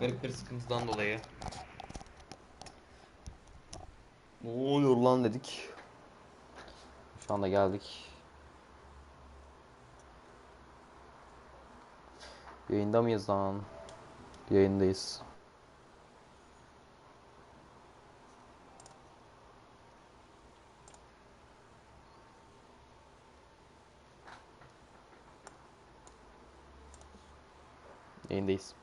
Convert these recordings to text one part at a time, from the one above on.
Garip bir sıkıntıdan dolayı. Ne oluyor lan dedik. Şu anda geldik. Yayında mıyız lan? Yayındayız. Yayındayız.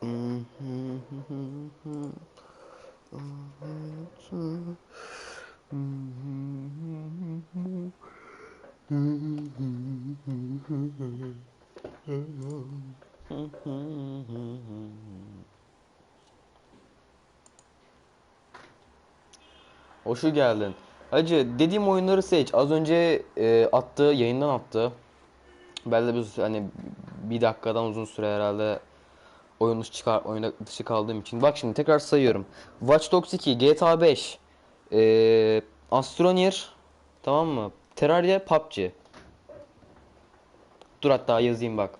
Hoşu geldin. Hacı dediğim oyunları seç. Az önce e, attığı, yayından attı. De bir hani bir dakikadan uzun süre herhalde oyun dışı, çıkar, oyuna dışı kaldığım için. Bak şimdi tekrar sayıyorum. Watch Dogs 2, GTA 5, e, Astroneer, tamam mı? Terraria, PUBG. Dur hatta yazayım bak.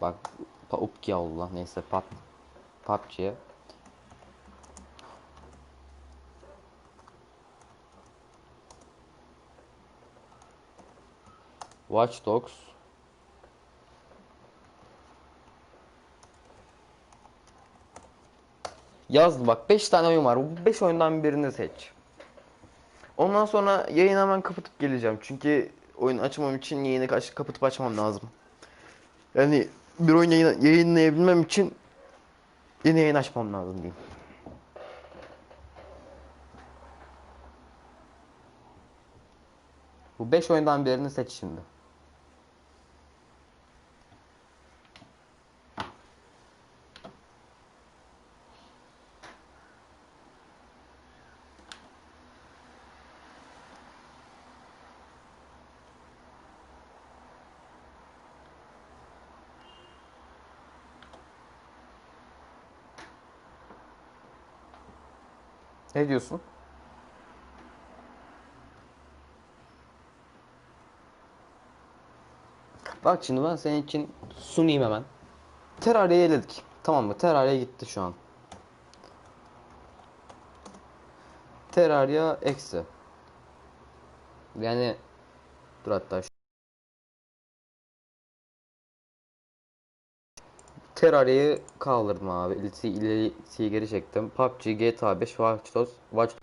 Bak pa upki Allah neyse pub PUBG. Watch Dogs. Yazdı bak 5 tane oyun var. Bu 5 oyundan birini seç. Ondan sonra yayını hemen kapatıp geleceğim. Çünkü oyun açmam için yayını kapatıp açmam lazım. Yani bir oyun yayın, yayınlayabilmem için yeni yayın açmam lazım diyeyim. Bu 5 oyundan birini seç şimdi. Ne diyorsun? Bak şimdi ben senin için sunayım hemen. Terraria'yı eledik. Tamam mı? Terraria gitti şu an. Terraria eksi. Yani dur hatta Terraria'yı kaldırdım abi. İlisi, ilisiyi geri çektim. PUBG, GTA 5, Watch Dogs, Watch